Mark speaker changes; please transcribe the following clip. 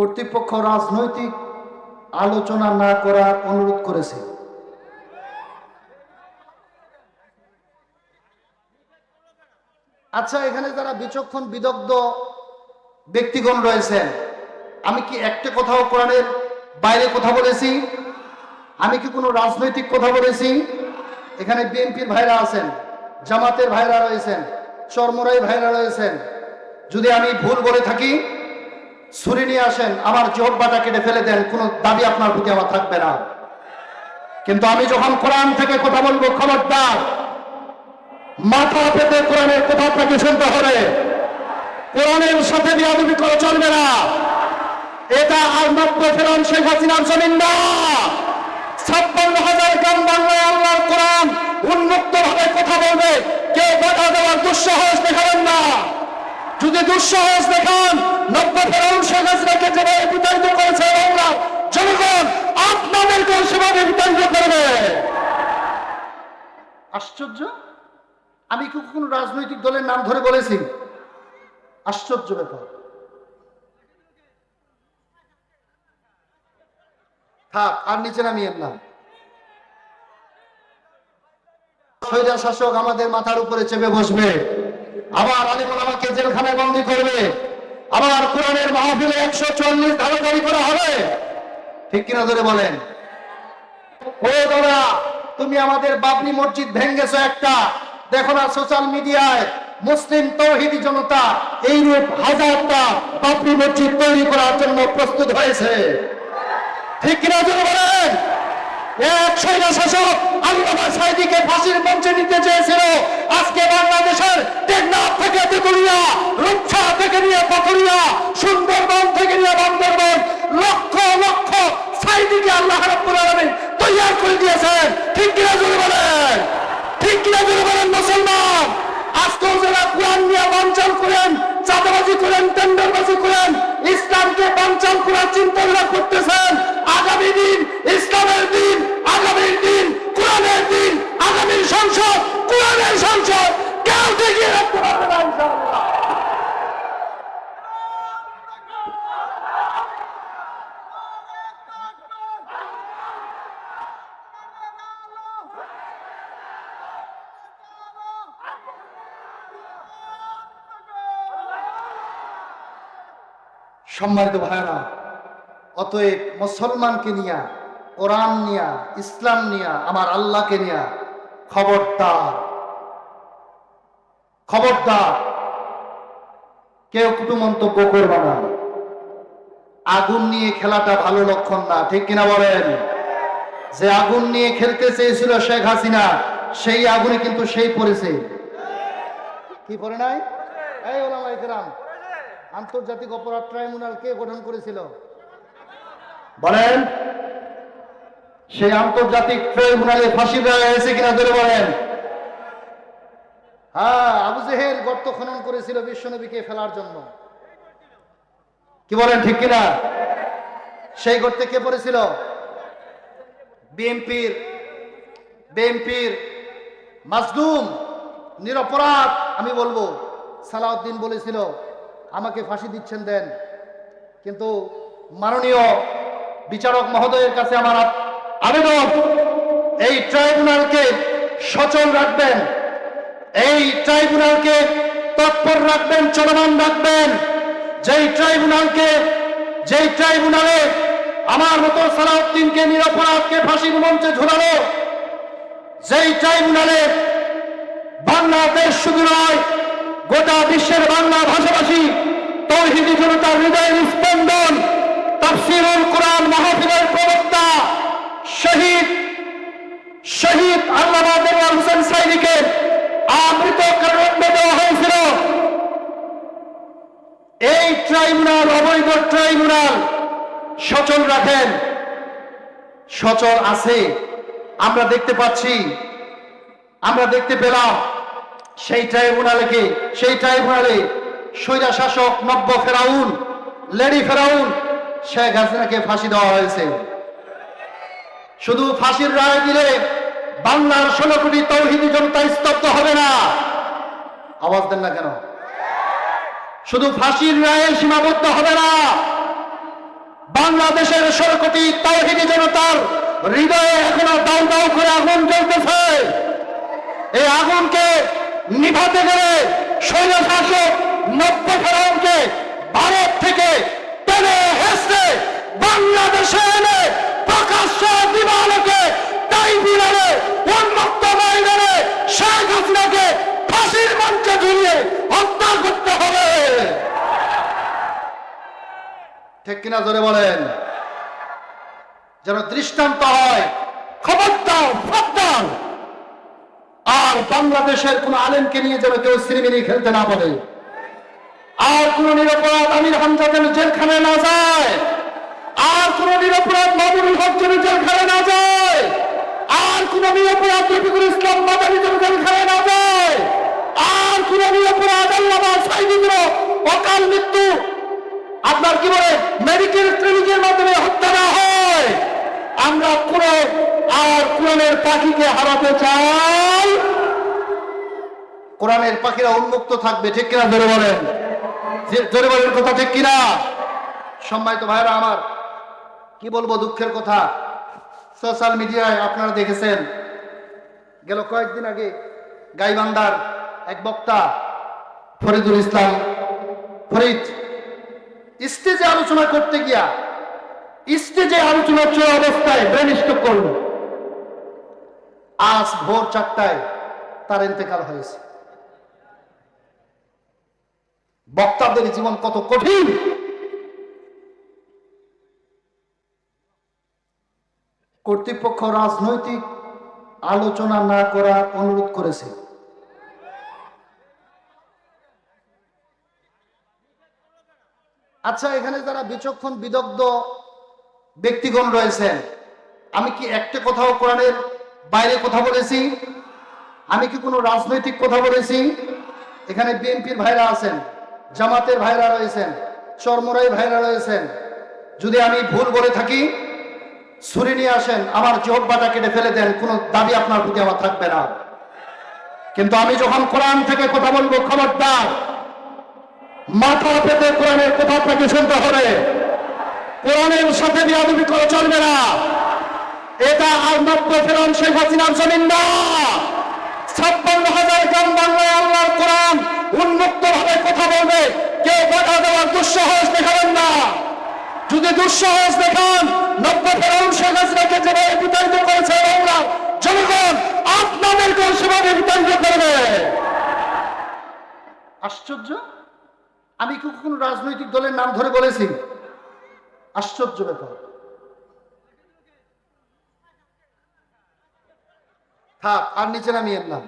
Speaker 1: কর্তৃপক্ষ রাজনৈতিক আলোচনা না করার অনুরোধ করেছে। আচ্ছা এখানে যারা বিচক্ষণ, বিদগ্ধ ব্যক্তিগণ রয়েছেন, আমি কি একটা কথাও কোরআনের বাইরে কথা বলেছি? আমি কি কোনো রাজনৈতিক কথা বলেছি? এখানে বিএনপির ভাইরা আছেন, জামাতের ভাইরা রয়েছেন চরমরাই ভাইরা রয়েছেন। যদি আমি ভুল বলে থাকি ছুরি নিয়ে আসেন, আমার জোহবাটা কেটে ফেলে দেন, কোনো দাবি আপনার প্রতি আমার থাকবে না। কিন্তু আমি যখন কোরআন থেকে কথা বলব, খবরদার, মাথা পেতে কোরআনের কথা আপনাকে শুনতে হবে। কোরআনের সাথে বিয়াদবি করে চলবে না। এটা আর নব্য ফেরান শেখ হাসিনার জমিন না ছাপ্পান্ন হাজার গ্রাম বাংলায় আল্লাহর কোরআন উন্মুক্ত ভাবে কথা বলবে। কেউ বাধা দেওয়ার দুঃসাহস দেখাবেন না। যদি দুঃসাহস দেখান শেখ যেভাবে বিতাড়িত করেছে বাংলা জনগণ আপনাদেরকে সেভাবে বিতাড়িত করবে। আশ্চর্য? আমি কি রাজনৈতিক দলের নাম ধরে বলেছি? আশ্চর্য ব্যাপার। থাক, আর নিচে নামিয়ে না। শাসক আমাদের মাথার উপরে চেপে বসবে। আবার আলিমুল আমাকে জেলখানায় বন্দী করবে। আবার কোরআনের মাহফিলে একশো চল্লিশ ধারাধারি করা হবে। ঠিক কিনা ধরে বলেন? তুমি আমাদের বাবরি মসজিদ ভেঙ্গেছো একটা। দেখো না, সোশ্যাল মিডিয়ায় মুসলিম তৌহিদি জনতা এইরূপ হাজারটা বাবরি মসজিদ তৈরি করার জন্য প্রস্তুত হয়েছে। ঠিক কিনা জোরে বলেন? মঞ্চে নিতে আজকে বাংলাদেশের থেকে থেকে নিয়ে সুন্দরবন থেকে নিয়ে লক্ষ লক্ষ সাইদিকে তৈয়ার দিয়েছেন। ঠিক ঠিক নিয়ে করেন, চাঁদাবাজি ইসলামকে বাঞ্চাল করার চিন্তা করতেছেন, আগামী দিন ইসলামের দিন আগামীর দিন কোরআনের দিন আগামীর সংসদ কোরআনের সংসদ কেউ দেখিয়ে রাখতে পারবে না ইনশাআল্লাহ। সম্মানিত ভাইরা অতএব মুসলমানকে নিয়া, কোরআন নিয়া, ইসলাম নিয়া, আমার আল্লাহকে নিয়া খবরদার খবরদার। কেউ কুটু মন্তব্য করবে না। আগুন নিয়ে খেলাটা ভালো লক্ষণ না, ঠিক কিনা বলেন? যে আগুন নিয়ে খেলতে চেয়েছিল শেখ হাসিনা, সেই আগুনে কিন্তু সেই পড়েছে। কি পড়ে নাই? এই ওলামা ইকরাম আন্তর্জাতিক অপরাধ ট্রাইব্যুনাল কে গঠন করেছিল? বলেন সেই আন্তর্জাতিক ট্রাইব্যুনালে ফাঁসির রায় হয়েছে কিনা ধরে বলেন। হ্যাঁ আবু জেহেল গর্ত খনন করেছিল বিশ্বনবীকে ফেলার জন্য। কি বলেন ঠিক কিনা? সেই গর্তে কে পড়েছিল? বিএনপির বিএনপির মাজলুম নিরপরাধ আমি বলব সালাউদ্দিন বলেছিল। আমাকে ফাঁসি দিচ্ছেন দেন। কিন্তু মাননীয় বিচারক মহোদয়ের কাছে আমার আবেদন, এই ট্রাইব্যুনালকে সচল রাখবেন, এই ট্রাইব্যুনালকে তৎপর রাখবেন, চলমান রাখবেন। যেই ট্রাইব্যুনালকে, যেই ট্রাইব্যুনালে আমার মতো সালাউদ্দিনকে নিরপরাধকে ফাঁসির মঞ্চে ঝুলানো, যেই ট্রাইব্যুনালে বাংলাদেশ শুধু নয় গোটা বিশ্বের বাংলা ভাষাভাষী তৌহিদি জনতার হৃদয়ের স্পন্দন তাফসিরুল কোরআন মাহফিলের প্রবক্তা শহীদ শহীদ আল্লামা দেওয়ার হোসেন সাইদিকে আমৃত কারাদণ্ড দেওয়া হয়েছিল। এই ট্রাইব্যুনাল, অবৈধ ট্রাইব্যুনাল সচল রাখেন। সচল আছে। আমরা দেখতে পাচ্ছি, আমরা দেখতে পেলাম সেই ট্রাইব্যুনালকে সেই ট্রাইব্যুনালে স্বৈরা শাসক নব্য ফেরাউন, লেডি ফেরাউন, শেখ হাসিনাকে ফাঁসি দেওয়া হয়েছে। শুধু ফাঁসির রায় দিলে বাংলার ষোলো কোটি তৌহিদি জনতা স্তব্ধ হবে না। আওয়াজ দেন না কেন? শুধু ফাঁসির রায়ে সীমাবদ্ধ হবে না। বাংলাদেশের সরকটি তাওহিদি জনতার হৃদয়ে এখনও দাউ দাউ করে আগুন জ্বলতেছে। এই আগুনকে নিভাতে গেলে শৈল শাসক নব্য ফেরাউনকে ভারত থেকে টেনে হেসে বাংলাদেশে এনে প্রকাশ্য দিবালোকে তাই বিড়ালে উন্মুক্ত ময়দানে শেখ হাসিনাকে ফাঁসির মঞ্চে ঝুলিয়ে হত্যা করতে হবে। ঠিক কিনা জোরে বলেন? যেন দৃষ্টান্ত হয়, খবরদার সাবধান আর বাংলাদেশের কোন আলেমকে নিয়ে যেন কেউ সিনেমিনি খেলতে না পারে। আর কোন নিরপরাধ আমির হামজা যেন জেলখানায় না যায়। আর কোন নিরপরাধ মামুনুল হক যেন জেলখানায় না যায়। আর কোন নিরপরাধ রফিকুল ইসলাম মাদানি যেন জেলখানায় না যায়। আর কোন নিরপরাধ আল্লামা সাইদিন্দ্র অকাল মৃত্যু, আপনার কি বলে, মেডিকেল ট্রেনিংয়ের মাধ্যমে হত্যা না হয়। আমরা কোন আর কোরআনের পাখিকে হারাতে চাই। কোরআনের পাখিরা উন্মুক্ত থাকবে, ঠিক কিনা? ধরে বলেন। জোরে বলেন, কথা ঠিক কিনা? সম্মানিত ভাইরা আমার, কি বলব দুঃখের কথা? সোশ্যাল মিডিয়ায় আপনারা দেখেছেন, গেল কয়েকদিন আগে গাইবান্দার এক বক্তা, ফরিদুল ইসলাম, ফরিদ, স্টেজে আলোচনা করতে গিয়া, স্টেজে আলোচনা চলে অবস্থায় ব্রেন স্ট্রোক করল। আজ ভোর চারটায় তার ইন্তেকাল হয়েছে। বক্তাদের জীবন কত কঠিন। কর্তৃপক্ষ রাজনৈতিক আলোচনা না করার অনুরোধ করেছে। আচ্ছা এখানে যারা বিচক্ষণ, বিদগ্ধ ব্যক্তিগণ রয়েছেন, আমি কি একটা কথাও কোরআনের বাইরে কথা বলেছি? আমি কি কোনো রাজনৈতিক কথা বলেছি? এখানে বিএনপির ভাইরা আছেন। জামাতের ভাইরা রয়েছেন, চরমরাই ভাইরা রয়েছেন। যদি আমি ভুল বলে থাকি, ছুরি নিয়ে আসেন, আমার জোহবাটা কেটে ফেলে দেন, কোনো দাবি আপনার প্রতি আমার থাকবে না। কিন্তু আমি যখন কোরআন থেকে কথা বলব, খবরদার, মাথা পেতে কোরআনের কথা আপনাকে শুনতে হবে। কোরআনের সাথে বিয়াদবি করে চলবে না। এটা আর নব্য ফেরন শেখ হাসিনার জমিন না। ছাপ্পান্ন হাজার গ্রাম বাংলায় আল্লাহর কোরআন উন্মুক্ত ভাবে কথা বলবে কেউ বাধা দেওয়ার দুঃসাহস দেখাবেন না যদি দুঃসাহস দেখান। নব্য ফেরন শেখ হাসিনাকে যেভাবে বিতাড়িত করেছে বাংলা জনগণ। সেভাবে বিতাড়িত করবে। আশ্চর্য? আমি কি কোনো রাজনৈতিক দলের নাম ধরে বলেছি? আশ্চর্য ব্যাপার। থাক, আর নিচে নামিয়ে না।